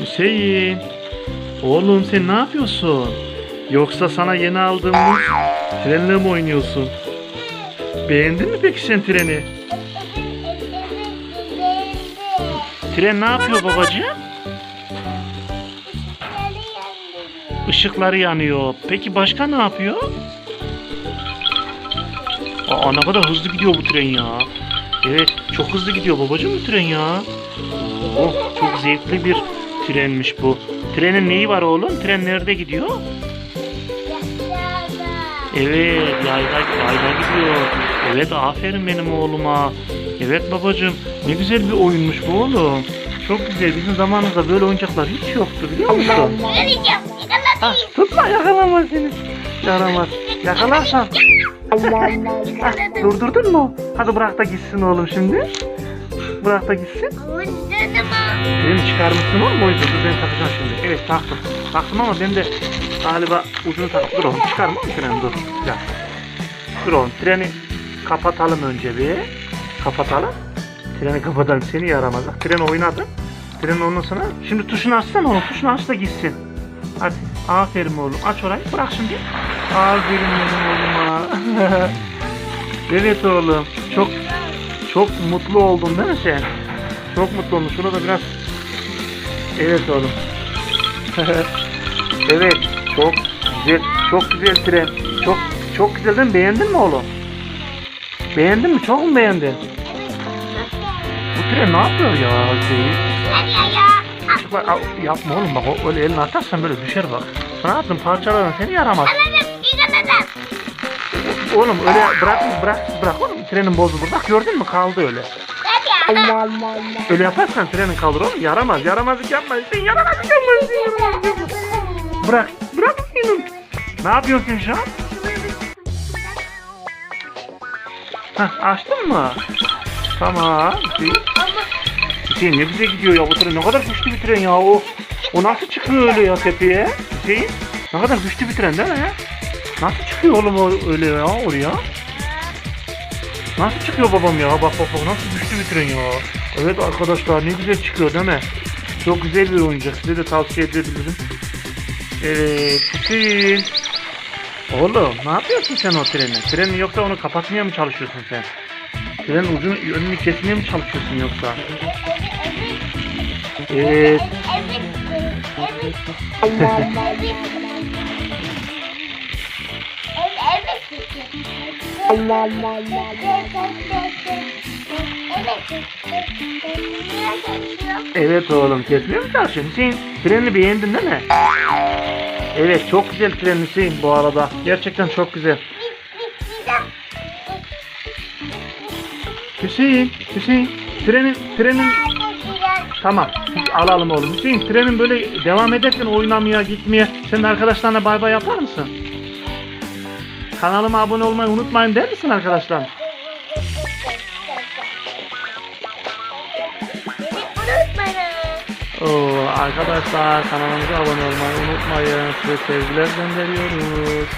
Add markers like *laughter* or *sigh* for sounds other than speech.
Hüseyin. Oğlum sen ne yapıyorsun? Yoksa sana yeni aldığımız trenle mi oynuyorsun? Beğendin mi peki sen treni? Tren ne yapıyor babacığım? Işıkları yanıyor. Peki başka ne yapıyor? Aa ne kadar hızlı gidiyor bu tren ya. Evet çok hızlı gidiyor babacığım bu tren ya. Oh çok zevkli bir trenmiş bu. Trenin neyi var oğlum? Tren nerede gidiyor? Evet yayla, yayla gidiyor. Evet aferin benim oğluma. Evet babacığım ne güzel bir oyunmuş bu oğlum. Çok güzel. Bizim zamanımızda böyle oyuncaklar hiç yoktu biliyor musun? Ha, tutma yakalama seni. Yaramaz. Yakalarsan. Ha, durdurdun mu? Hadi bırak da gitsin oğlum şimdi. Bırak da gitsin. Benim çıkarmışsın oğlum o yüzden. Dur ben takacağım şimdi. Evet taktım. Taktım ama ben de galiba ucunu taktım. Dur oğlum çıkarma treni dur. Dakika. Dur oğlum treni kapatalım önce bir. Kapatalım. Treni kapatalım. Seni yaramaz. Bak, Tren oynadı. Tren ondan sonra. Şimdi tuşunu açsana oğlum. Tuşunu aç da gitsin. Hadi. Aferin oğlum. Aç orayı. Bırak şimdi. Aferin benim oğluma. *laughs* evet oğlum. Çok çok mutlu oldun değil mi sen? Çok mutlu oldum. Şurada biraz Evet oğlum. *laughs* evet. Çok güzel. Çok güzel tren. Çok çok güzel değil mi? Beğendin mi oğlum? Beğendin mi? Çok mu beğendin? Bu tren ne yapıyor ya al, yapma oğlum bak öyle elini atarsan böyle düşer bak. Ne yaptın parçaladın seni yaramaz. Oğlum öyle bırak bırak bırak oğlum trenin bozulur. Bak gördün mü kaldı öyle. Öyle yaparsan trenin kalır oğlum yaramaz yaramazlık yapma. Sen yaramazlık yapma. Bırak bırak Hüseyin'im. Ne yapıyorsun şu an? Hah açtın mı? Tamam. Hüseyin ne güzel gidiyor ya bu tren ne kadar güçlü bir tren ya o. O nasıl çıkıyor öyle ya tepeye? Hüseyin ne kadar güçlü bir tren değil mi? Nasıl çıkıyor oğlum öyle ya oraya? Nasıl çıkıyor babam ya? Bak bak bak nasıl güçlü bir tren ya. Evet arkadaşlar ne güzel çıkıyor değil mi? Çok güzel bir oyuncak. Size de tavsiye edebilirim. Evet Hüseyin. Oğlum ne yapıyorsun sen o treni? Treni yoksa onu kapatmaya mı çalışıyorsun sen? Trenin ucunu önünü kesmeye mi çalışıyorsun yoksa? Evet. Evet oğlum kesmeye mi çalışıyorsun? Hüseyin treni beğendin değil mi? Evet çok güzel tren Hüseyin bu arada. Gerçekten çok güzel. Hüseyin, Hüseyin trenin trenin tamam alalım oğlum. Hüseyin trenin böyle devam ederken oynamaya gitmeye sen de arkadaşlarına bay bay yapar mısın? Kanalıma abone olmayı unutmayın der misin arkadaşlar? Oo, arkadaşlar kanalımıza abone olmayı unutmayın. Size sevgiler gönderiyoruz.